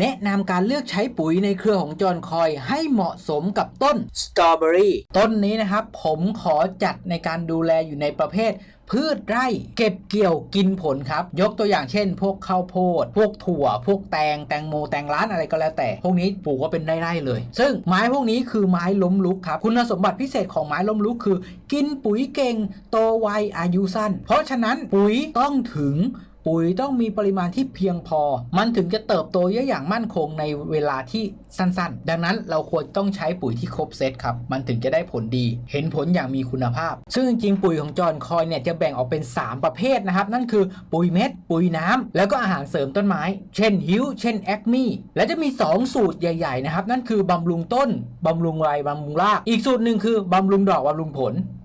แนะนำการเลือกใช้ปุ๋ยในเครือของจอห์นคอยให้เหมาะสมกับต้นสตรอเบอรี่ต้นนี้นะครับ ผมขอจัดในการดูแลอยู่ในประเภท พืชไร่เก็บเกี่ยวกินผลครับ ยกตัวอย่างเช่น พวกข้าวโพด พวกถั่ว พวกแตง แตงโม แตงร้านอะไรก็แล้วแต่ พวกนี้ปลูกก็เป็นไร่ๆเลย ซึ่งไม้พวกนี้คือไม้ล้มลุกครับ คุณสมบัติพิเศษของไม้ล้มลุกคือ กินปุ๋ยเก่ง โตไว อายุสั้น เพราะฉะนั้นปุ๋ยต้องถึง ปุ๋ยต้องมีปริมาณที่เพียงพอ มันถึงจะเติบโตเยอะอย่างมั่นคงในเวลาที่สั้นๆ ดังนั้นเราควรต้องใช้ปุ๋ยที่ครบเซตครับ มันถึงจะได้ผลดี เห็นผลอย่างมีคุณภาพ ซึ่งจริงๆปุ๋ยของจอห์นคอยเนี่ยจะแบ่งออกเป็น 3 ประเภทนะครับ นั่นคือปุ๋ยเม็ด ปุ๋ยน้ำแล้วก็อาหารเสริมต้นไม้ เช่นฮิวเช่นแอคมี่ และจะมี 2 สูตรใหญ่ๆนะครับ นั่นคือบำรุงต้นบำรุงใบบำรุงราก อีกสูตรหนึ่งคือบำรุงดอกบำรุงผล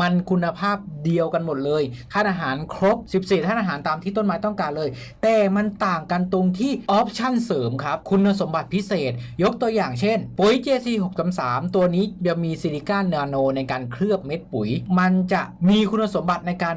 มันคุณภาพเดียวกันหมดเลยธาอาหารครบ 14ธาตุอาหารตามที่ต้นไม้ต้องการเลย แต่มันต่างกันตรงที่ออปชั่นเสริมครับ คุณสมบัติพิเศษ ยกตัวอย่างเช่น ปุ๋ย JC 633ตัวนี้จะมีซิลิก้านาโนในการเคลือบเม็ดปุ๋ย มันจะมีคุณสมบัติในการ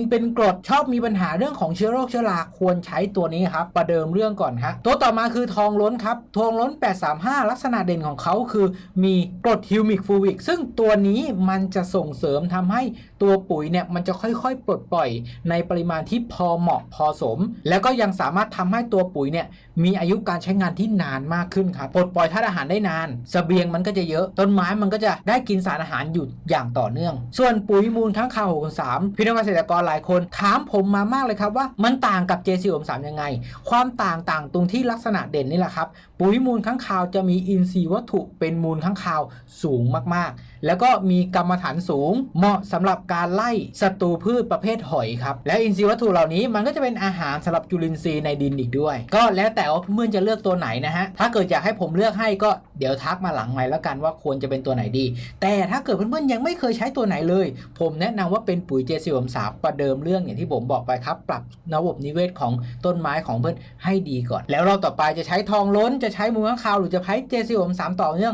เป็นกรดชอบมีปัญหาเรื่องของเชื้อโรคเชื้อราควรใช้ตัวนี้ครับ ประเดิมเรื่องก่อนฮะตัวต่อมาคือทองล้นครับ ทองล้น 835 ลักษณะเด่นของเขาคือมีกรดฮิวมิกฟูวิกซึ่งตัวนี้มันจะส่งเสริมทำให้ ตัวปุ๋ยเนี่ยมันจะค่อยๆ ปลดปล่อยในปริมาณที่พอเหมาะพอสม แล้วก็ยังสามารถทำให้ตัวปุ๋ยเนี่ยมีอายุการใช้งานที่นานมากขึ้นครับปลดปล่อยธาตุอาหารได้นานสเสบียงมันก็จะเยอะ ต้นไม้มันก็จะได้กินสารอาหารอยู่อย่างต่อเนื่อง ส่วนปุ๋ยมูลทั้งคาว63พี่น้องเกษตรกรหลายคนถามผมมามากเลยครับว่ามันต่างกับ JC 63ยังไง ความต่างต่างตรงที่ลักษณะเด่นนี่แหละครับปุ๋ยมูลข้างคาวจะมีอินทรีย์วัตถุเป็นมูลข้างคาวสูงมากๆ แล้วก็มีกรรมฐานสูงเหมาะสำหรับการไล่ศัตรูพืชประเภทหอยครับ และอินทรีย์วัตถุเหล่านี้มันก็จะเป็นอาหารสำหรับจุลินทรีย์ในดินอีกด้วย ก็แล้วแต่ว่าเพื่อนจะเลือกตัวไหนนะฮะ ถ้าเกิดอยากให้ผมเลือกให้ก็เดี๋ยวทักมาหลังใหม่แล้วกันว่าควรจะเป็นตัวไหนดี แต่ถ้าเกิดเพื่อนๆยังไม่เคยใช้ตัวไหนเลย ผมแนะนำว่าเป็นปุ๋ยเจสิมสามประเดิมเรื่องอย่างที่ผมบอกไปครับ ปรับระบบนิเวศของต้นไม้ของเพื่อนให้ดีก่อน แล้วเราต่อไปจะใช้ทองล้นจะใช้มูลข้างคาวหรือจะใช้เจสิมสามต่อเนื่อง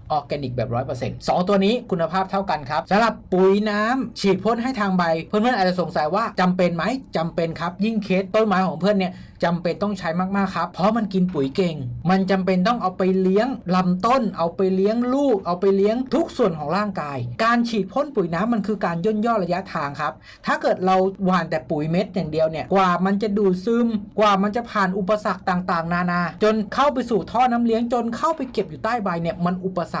ออร์แกนิกแบบ100%สองตัวนี้คุณภาพเท่ากันครับสำหรับปุ๋ยน้ำฉีดพ่นให้ทางใบ เพื่อนๆอาจจะสงสัยว่าจำเป็นไหมจำเป็นครับ ยิ่งเคสต้นไม้ของเพื่อนเนี่ยจำเป็นต้องใช้มากๆครับ เพราะมันกินปุ๋ยเก่ง มันจำเป็นต้องเอาไปเลี้ยงลำต้น เอาไปเลี้ยงลูก เอาไปเลี้ยงทุกส่วนของร่างกาย การฉีดพ่นปุ๋ยน้ำมันคือการย่นย่อระยะทางครับ ถ้าเกิดเราหว่านแต่ปุ๋ยเม็ดอย่างเดียวเนี่ย กว่ามันจะดูดซึม กว่ามันจะผ่านอุปสรรคต่างๆ นานา จนเข้าไปสู่ท่อน้ำเลี้ยง จนเข้าไปเก็บอยู่ใต้ใบเนี่ย มันอุปสรรค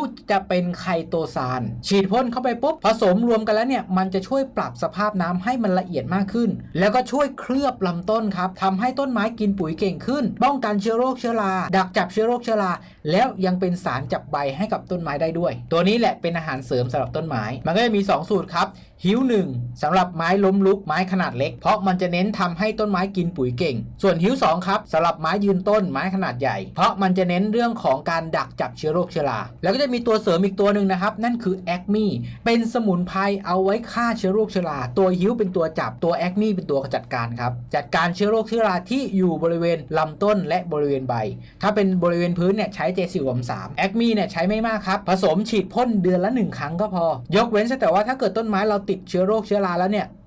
จะเป็นไคโตซาน ฉีดพ่นเข้าไปปุ๊บผสมรวมกันแล้วเนี่ยมันจะช่วยปรับสภาพน้ำให้มันละเอียดมากขึ้น แล้วก็ช่วยเคลือบลำต้นครับทำให้ต้นไม้กินปุ๋ยเก่งขึ้น ป้องกันเชื้อโรคเชื้อราดักจับเชื้อโรคเชื้อราแล้วยังเป็นสารจับใบให้กับต้นไม้ได้ด้วย ตัวนี้แหละเป็นอาหารเสริมสำหรับต้นไม้ มันก็จะมี 2 สูตรครับ หิวหนึ่งสำหรับไม้ล้มลุกไม้ขนาดเล็ก เพราะมันจะเน้นทำให้ต้นไม้กินปุ๋ยเก่ง ส่วนหิวสองครับสำหรับไม้ยืนต้นไม้ขนาดใหญ่ เพราะมันจะเน้นเรื่องของการดักจับเชื้อโรคเชื้อราแล้วก็จะมีตัวเสริมอีกตัวหนึ่งนะครับ นั่นคือแอคมีเป็นสมุนไพรเอาไว้ฆ่าเชื้อโรคเชื้อราตัวหิวเป็นตัวจับตัวแอคมีเป็นตัวจัดการครับจัดการเชื้อโรคเชื้อราที่อยู่บริเวณลำต้นและบริเวณใบ ถ้าเป็นบริเวณพื้นเนี่ยใช้เจสิวมสามแอคมีเนี่ยใช้ไม่มากครับผสมฉีดพ่นเดือนละหนึ่งครั้งก็พอ ยกเว้นแต่ว่าถ้าเกิดต้นไม้เราติดเชื้อโรคเชื้อราแล้วเนี่ย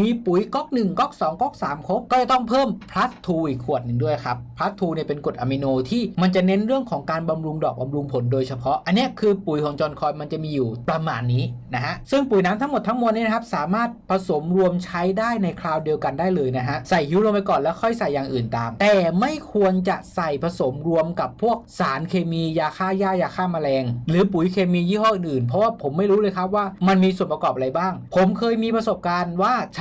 มีปุ๋ยก๊อก1ก๊อก2ก๊อก3ครบ ก็จะต้องเพิ่ม plus 2อีกขวดหนึ่งด้วยครับ plus 2เนี่ยเป็นกรดอะมิโนที่มันจะเน้นเรื่องของการบำรุงดอกบำรุงผลโดยเฉพาะ อันนี้คือปุ๋ยของจอห์นคอยมันจะมีอยู่ประมาณนี้นะฮะ ซึ่งปุ๋ยน้ำทั้งหมดทั้งมวลนี้นะครับสามารถผสมรวมใช้ได้ในคราวเดียวกันได้เลยนะฮะ ใส่ฮิวลงไปก่อนแล้วค่อยใส่อย่างอื่นตาม แต่ไม่ควรจะใส่ผสมรวมกับพวกสารเคมียาฆ่าหญ้ายาฆ่าแมลง หรือปุ๋ยเคมียี่ห้ออื่นๆเพราะว่าผมไม่รู้เลยครับว่ามันมีส่วนประกอบอะไรบ้าง ผมเคยมีประสบการณ์ว่าใช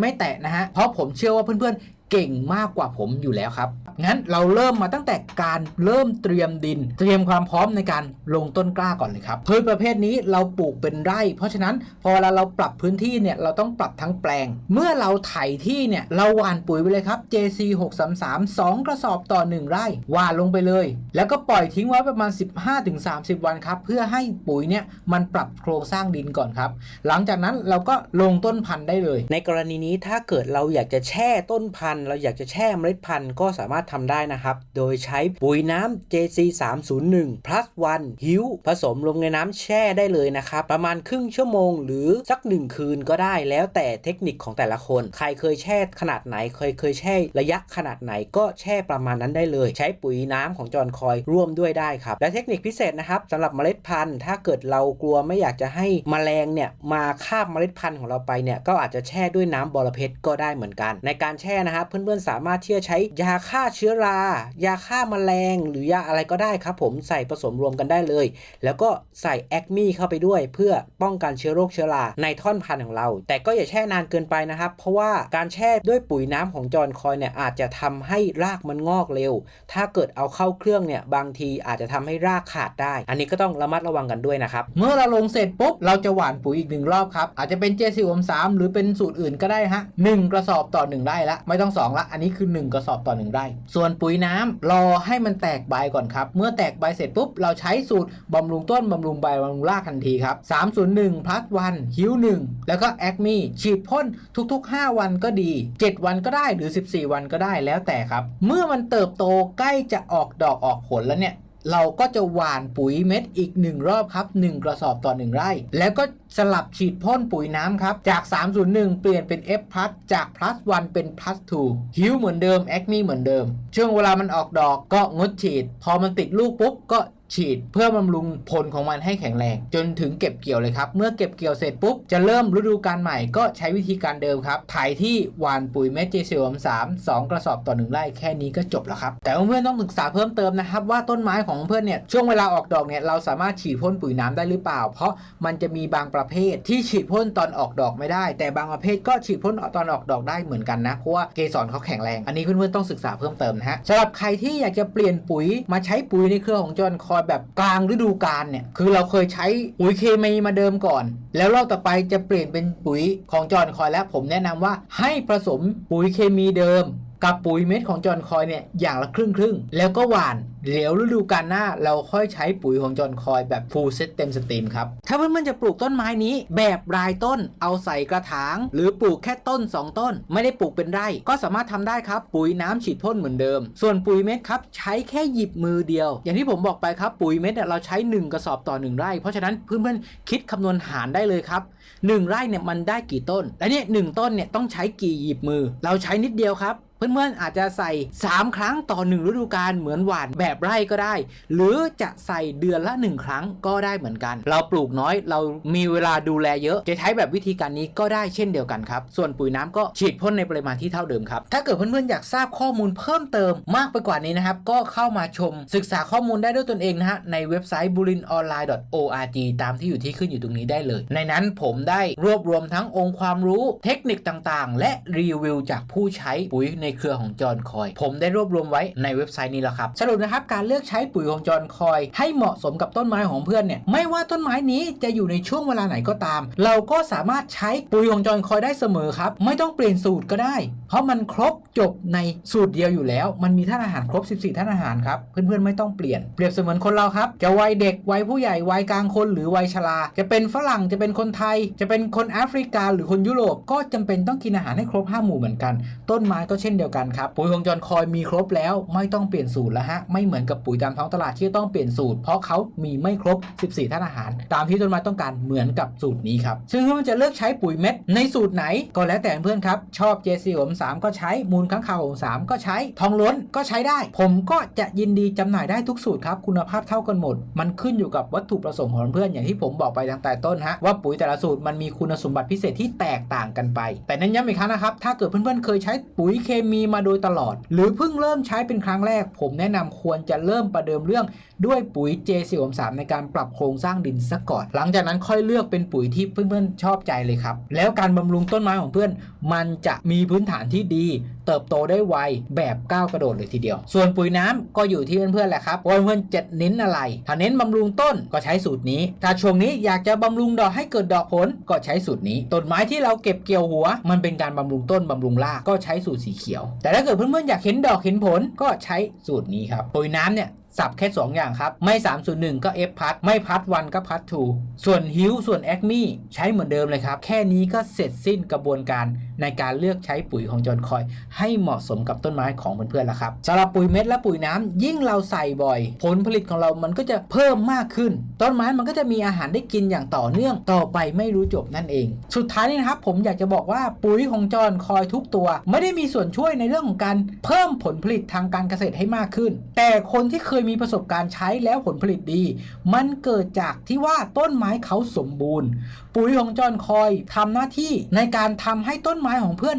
ไม่แตะนะฮะเพราะผมเชื่อว่าเพื่อน เก่งมากกว่าผมอยู่แล้วครับ งั้นเราเริ่มมาตั้งแต่การเริ่มเตรียมดิน เตรียมความพร้อมในการลงต้นกล้าก่อนเลยครับพืชประเภทนี้เราปลูกเป็นไร่ เพราะฉะนั้นพอเวลาเราปรับพื้นที่เนี่ยเราต้องปรับทั้งแปลง เมื่อเราไถที่เนี่ยเราหว่านปุ๋ยไปเลยครับ JC 633 2 กระสอบต่อ 1 ไร่หว่านลงไปเลย แล้วก็ปล่อยทิ้งไว้ประมาณ 15-30 วันครับเพื่อให้ปุ๋ยเนี่ยมันปรับโครงสร้างดินก่อนครับ หลังจากนั้นเราก็ลงต้นพันธุ์ได้เลย ในกรณีนี้ถ้าเกิดเราอยากจะแช่ต้นพันธุ์เราอยากจะแช่เมล็ดพันธุ์ก็สามารถทำได้นะครับ โดยใช้ปุ๋ยน้ำ JC 301 plus 1หิวผสมลงในน้ำแช่ได้เลยนะครับ ประมาณครึ่งชั่วโมง หรือสักหนึ่งคืนก็ได้แล้วแต่เทคนิคของแต่ละคน ใครเคยแช่ขนาดไหนเคยเคยแช่ระยะขนาดไหนก็แช่ประมาณนั้นได้เลย ใช้ปุ๋ยน้ำของจอนคอยร่วมด้วยได้ครับ และเทคนิคพิเศษนะครับสำหรับเมล็ดพันธุ์ ถ้าเกิดเรากลัวไม่อยากจะให้แมลงเนี่ยมาคาบเมล็ดพันธุ์ของเราไปเนี่ยก็อาจจะแช่ด้วยน้ำบอระเพ็ดก็ได้เหมือนกัน ในการแช่นะครับเพื่อนๆสามารถที่จะใช้ยาฆ่าเชื้อรา ยาฆ่าแมลง หรือยาอะไรก็ได้ครับผมใส่ผสมรวมกันได้เลย แล้วก็ใส่แอคมีเข้าไปด้วย เพื่อป้องกันเชื้อโรคเชื้อราในท่อนพันธุ์ของเรา แต่ก็อย่าแช่นานเกินไปนะครับ เพราะว่าการแช่ด้วยปุ๋ยน้ำของจอนคอยเนี่ยอาจจะทำให้รากมันงอกเร็ว ถ้าเกิดเอาเข้าเครื่องเนี่ยบางทีอาจจะทำให้รากขาดได้ อันนี้ก็ต้องระมัดระวังกันด้วยนะครับ เมื่อเราลงเสร็จปุ๊บเราจะหว่านปุ๋ยอีกหนึ่งรอบครับอาจจะเป็นเจสิอมสามหรือเป็นสูตรอื่นก็ได้ฮะหนึ่งกระสอบต่อหนึ่งไร่ละไม่ต้องสองละอันนี้คือ 1 กระสอบต่อหนึ่งไร่ ส่วนปุ๋ยน้ำรอให้มันแตกใบก่อนครับ เมื่อแตกใบเสร็จปุ๊บ เราใช้สูตรบำรุงต้นบำรุงใบบำรุงรากทันทีครับ 301 plus 1หิว1แล้วก็แอคมีฉีดพ่นทุก ๆ 5 วันก็ดี 7 วันก็ได้หรือ 14 วันก็ได้แล้วแต่ครับ เมื่อมันเติบโตใกล้จะออกดอกออกผลแล้วเนี่ย เราก็จะหว่านปุ๋ยเม็ดอีก 1 รอบครับ 1 กระสอบต่อ 1 ไร่ แล้วก็สลับฉีดพ่นปุ๋ยน้ำครับ จาก 301 เปลี่ยนเป็น F พลัสจาก plus 1 เป็น plus 2ฮิวเหมือนเดิมแอคมีเหมือนเดิม ช่วงเวลามันออกดอกก็งดฉีด พอมันติดลูกปุ๊บก็ ฉีดเพื่อบำรุงผลของมันให้แข็งแรง จนถึงเก็บเกี่ยวเลยครับ เมื่อเก็บเกี่ยวเสร็จปุ๊บ จะเริ่มฤดูการใหม่ก็ใช้วิธีการเดิมครับถ่ายที่หวานปุ๋ยเม็ดเจสิมสามสองกระสอบต่อหนึ่งไร่แค่นี้ก็จบแล้วครับ แต่เพื่อนต้องศึกษาเพิ่มเติมนะครับว่าต้นไม้ของเพื่อนเนี่ยช่วงเวลาออกดอกเนี่ยเราสามารถฉีดพ่นปุ๋ยน้ำได้หรือเปล่า เพราะมันจะมีบางประเภทที่ฉีดพ่นตอนออกดอกไม่ได้ แต่บางประเภทก็ฉีดพ่นตอนออกดอกได้เหมือนกันนะเพราะว่าเกสรเขาแข็งแรงอันนี้เพื่อนๆต้องศึกษาเพิ่มเติมนะฮะสำหรับใครที่อยากจะเปลี่ยนปุ๋ยมาใช้ปุ๋ยในเครือของจอนคอแบบกลางฤดูกาลเนี่ยคือเราเคยใช้ปุ๋ยเคมีมาเดิมก่อน แล้วรอบต่อไปจะเปลี่ยนเป็นปุ๋ยของจอห์นคอยแล้วผมแนะนำว่าให้ผสมปุ๋ยเคมีเดิม กับปุ๋ยเม็ดของจอห์นคอยเนี่ยอย่างละครึ่งครึ่งแล้วก็หว่าน เดี๋ยวฤดูกาลหน้าเราค่อยใช้ปุ๋ยของจอห์นคอยแบบฟูลเซตเต็มสตรีมครับ ถ้าเพื่อนๆจะปลูกต้นไม้นี้ แบบรายต้นเอาใส่กระถาง หรือปลูกแค่ต้น 2 ต้น ไม่ได้ปลูกเป็นไร่ ก็สามารถทำได้ครับ ปุ๋ยน้ำฉีดพ่นเหมือนเดิม ส่วนปุ๋ยเม็ดครับใช้แค่หยิบมือเดียว อย่างที่ผมบอกไปครับปุ๋ยเม็ดเราใช้ 1 กระสอบต่อ 1 ไร่ เพราะฉะนั้นเพื่อนๆคิดคำนวณหารได้เลยครับ1ไร่เนี่ยมันได้กี่ต้นและเนี่ยหนึ่งต้นเนี่ยต้องใช้กี่หยิบมือ เราใช้นิดเดียวครับ เพื่อนๆอาจจะใส่ 3 ครั้งต่อ 1 ฤดูกาลเหมือนหวานแบบบไร่ก็ได้ หรือจะใส่เดือนละ 1 ครั้งก็ได้เหมือนกัน เราปลูกน้อยเรามีเวลาดูแลเยอะ จะใช้แบบวิธีการนี้ก็ได้เช่นเดียวกันครับ ส่วนปุ๋ยน้ำก็ฉีดพ่นในปริมาณที่เท่าเดิมครับ ถ้าเกิดเพื่อนๆอยากทราบข้อมูลเพิ่มเติมมากไปกว่านี้นะครับ ก็เข้ามาชมศึกษาข้อมูลได้ด้วยตนเองนะฮะในเว็บไซต์ bulinonline.org ตามที่อยู่ที่ขึ้นอยู่ตรงนี้ได้เลย ในนั้นผมได้รวบรวมทั้งองค์ความรู้เทคนิคต่างๆ และรีวิวจากผู้ใช้ปุ๋ยในเครือของจอห์นคอย ผมได้รวบรวมไว้ในเว็บไซต์นี้แล้วครับ สรุปนะครับการเลือกใช้ปุ๋ยของจอห์นคอย ให้เหมาะสมกับต้นไม้ของเพื่อนเนี่ยไม่ว่าต้นไม้นี้จะอยู่ในช่วงเวลาไหนก็ตาม เราก็สามารถใช้ปุ๋ยของจอห์นคอยได้เสมอครับไม่ต้องเปลี่ยนสูตรก็ได้ เพราะมันครบจบในสูตรเดียวอยู่แล้ว มันมีท่านอาหารครบ 14ท่านอาหารครับเพื่อนๆไม่ต้องเปลี่ยนเปรียบเสมือนคนเราครับจะวัยเด็กวัยผู้ใหญ่วัยกลางคนหรือวัยชราจะเป็นฝรั่งจะเป็นคนไทย จะเป็นคนแอฟริกาหรือคนยุโรปก็จำเป็นต้องกินอาหารให้ครบ5หมู่เหมือนกัน ต้นไม้ก็เช่นเดียวกันครับปุ๋ยของจอห์นคอยมีครบแล้วไม่ต้องเปลี่ยนสูตรแล้วฮะไม่เหมือนกับปุ๋ยตามท้องตลาดที่ต้องเปลี่ยนสูตร เพราะเขามีไม่ครบ 14ท่านอาหาร ตามที่ต้นไม้ต้องการเหมือนกับสูตรนี้ครับซึ่งมันจะเลือกใช้ปุ๋ยเม็ดในสูตรไหนก็แล้วแต่เพื่อนครับ ชอบ JC ผม3ก็ใช้มูลค้างคาวผม3ก็ใช้ทองล้นก็ใช้ได้ ผมก็จะยินดีจำหน่ายได้ทุกสูตรครับคุณภาพเท่ากันหมด มันขึ้นอยู่กับวัตถุประสงค์ของเพื่อนอย่างที่ผมบอกไปตั้งแต่ต้นฮะว่าปุ๋ยแต่ละสูตรมันมีคุณสมบัติพิเศษที่แตกต่างกันไป แต่นั้นย้ำอีกครั้งนะครับถ้าเกิดเพื่อนๆเคยใช้ปุ๋ยเคมีมาโดยตลอด หรือเพิ่งเริ่มใช้เป็นครั้งแรก ผมแนะนำควรจะเริ่มประเดิมเรื่องด้วยปุ๋ย J4 3ในการปรับโครงสร้างดินซะก่อน หลังจากนั้นค่อยเลือกเป็นปุ๋ยที่เพื่อนๆชอบใจเลยครับ แล้วการบำรุงต้นไม้ของเพื่อน มันจะมีพื้นฐานที่ดี เติบโตได้ไวแบบก้าวกระโดดเลยทีเดียว ส่วนปุ๋ยน้ำก็อยู่ที่เพื่อนๆแหละครับว่าเพื่อนๆจะเน้นอะไร ถ้าเน้นบำรุงต้นก็ใช้สูตรนี้ ถ้าช่วงนี้อยากจะบำรุงดอกให้เกิดดอกผลก็ใช้สูตรนี้ต้นไม้ที่เราเก็บเกี่ยวหัว มันเป็นการบำรุงต้นบำรุงรากก็ใช้สูตรสีเขียว แต่ถ้าเกิดเพื่อนๆอยากเห็นดอกเห็นผลก็ใช้สูตรนี้ครับปุ๋ยน้ำเนี่ยสับแค่ 2 อย่างครับ ไม่ 301 ก็ F พัดไม่พัดวันก็พัดทูส่วนฮิวส่วนแอคมี่ใช้เหมือนเดิมเลยครับ แค่นี้ก็เสร็จสิ้นกระบวนการในการเลือกใช้ปุ๋ยของจอห์นคอย ให้เหมาะสมกับต้นไม้ของเพื่อนๆแล้วครับสำหรับปุ๋ยเม็ดและปุ๋ยน้ำยิ่งเราใส่บ่อย ผลผลิตของเรามันก็จะเพิ่มมากขึ้น ต้นไม้มันก็จะมีอาหารได้กินอย่างต่อเนื่องต่อไปไม่รู้จบนั่นเอง สุดท้ายนี้นะครับผมอยากจะบอกว่าปุ๋ยของจอนคอยทุกตัว ไม่ได้มีส่วนช่วยในเรื่องของการเพิ่มผลผลิตทางการเกษตรให้มากขึ้น แต่คนที่เคยยมีประสบการณ์ใช้แล้วผลผลิตดี มันเกิดจากที่ว่าต้นไม้เขาสมบูรณ์ ปุ๋ยของจอนคอยทำหน้าที่ในการทำให้ต้นไม้ของเพื่อน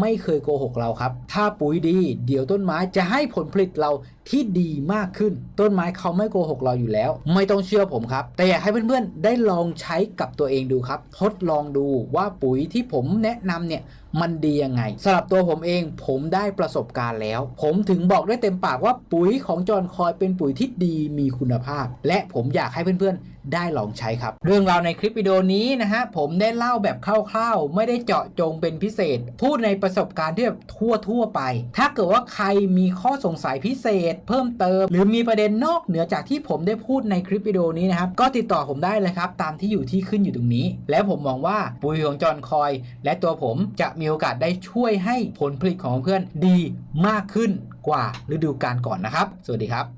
ไม่เคยโกหกเราครับ ถ้าปุ๋ยดี เดี๋ยวต้นไม้จะให้ผลผลิตเรา ที่ดีมากขึ้น ต้นไม้เขาไม่โกหกเราอยู่แล้ว ไม่ต้องเชื่อผมครับ แต่อยากให้เพื่อนๆ ได้ลองใช้กับตัวเองดูครับ ทดลองดูว่าปุ๋ยที่ผมแนะนำเนี่ยมันดียังไงสำหรับตัวผมเองผมได้ประสบการณ์แล้ว ผมถึงบอกได้เต็มปากว่าปุ๋ยของจอนคอยเป็นปุ๋ยที่ดีมีคุณภาพ และผมอยากให้เพื่อนๆ ได้ลองใช้ครับ เรื่องราวในคลิปวิดีโอนี้นะฮะผมได้เล่าแบบคร่าวๆ ไม่ได้เจาะจงเป็นพิเศษ พูดในประสบการณ์ที่แบบทั่วๆไป ถ้าเกิดว่าใครมีข้อสงสัยพิเศษเพิ่มเติม หรือมีประเด็นนอกเหนือจากที่ผมได้พูดในคลิปวิดีโอนี้นะครับ ก็ติดต่อผมได้เลยครับ ตามที่อยู่ที่ขึ้นอยู่ตรงนี้ และผมมองว่าปุ๋ยของจอนคอย และตัวผมจะมีโอกาสได้ช่วยให้ผลผลิตของเพื่อนดีมากขึ้นกว่าฤดูกาลก่อนนะครับ สวัสดีครับ